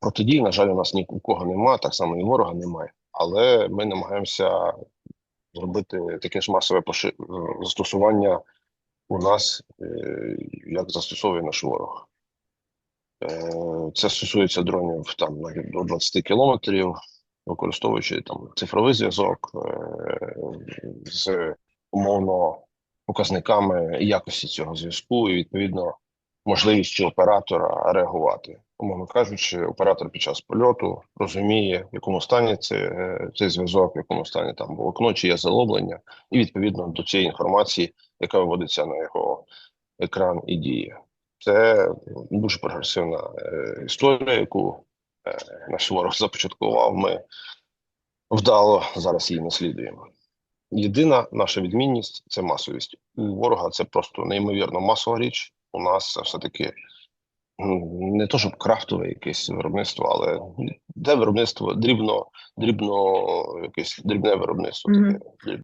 Протидії, на жаль, у нас ні у кого немає, так само і ворога немає. Але ми намагаємося зробити таке ж масове поши... е, застосування у нас, е, як застосовує наш ворог. Е, Це стосується дронів там до 20 кілометрів, використовуючи там цифровий зв'язок з умовно показниками якості цього зв'язку і відповідно можливістю оператора реагувати. Умовно кажучи, оператор під час польоту розуміє, в якому стані це, е, цей зв'язок, в якому стані там волокно, чи є залоблення, і відповідно до цієї інформації, яка виводиться на його екран і діє. Це дуже прогресивна е, історія, яку е, наш ворог започаткував. Ми вдало зараз її наслідуємо. Єдина наша відмінність це масовість. У ворога це просто неймовірно масова річ. У нас все-таки не то, щоб крафтове якесь виробництво, але де виробництво дрібно, дрібно, якесь дрібне виробництво Мгм. таке.